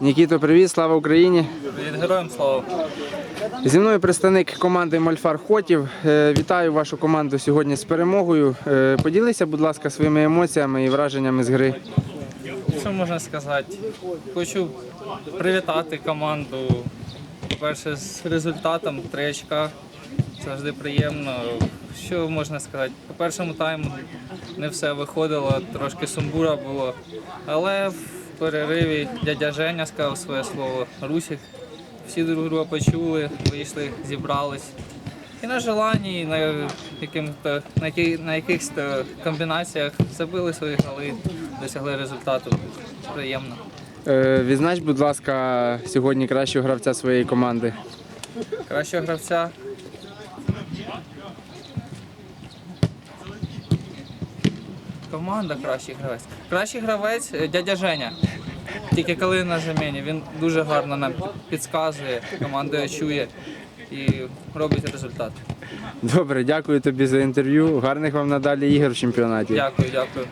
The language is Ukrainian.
Нікіто, привіт, слава Україні! Від героям слава. Зі мною представник команди Мольфар Хотів. Е, Вітаю вашу команду сьогодні з перемогою. Е, Поділися, будь ласка, своїми емоціями і враженнями з гри. Що можна сказати? Хочу привітати команду. По-перше, з результатом 3 очка. Завжди приємно. Що можна сказати? По першому тайму не все виходило, трошки сумбура було. Але в перериві дядя Женя сказав своє слово. Русік. Всі друг друга почули, вийшли, зібрались. І на желанні, і на, яким-то, на, які, на якихось комбінаціях забили свої голи, досягли результату. Приємно. Е, Відзнач, будь ласка, сьогодні кращого гравця своєї команди. Кращого гравця. Команда кращий гравець. Кращий гравець е, дядя Женя. Тільки коли на заміні. Він дуже гарно нам підказує, командою чує і робить результат. Добре, дякую тобі за інтерв'ю. Гарних вам надалі ігор в чемпіонаті. Дякую, дякую.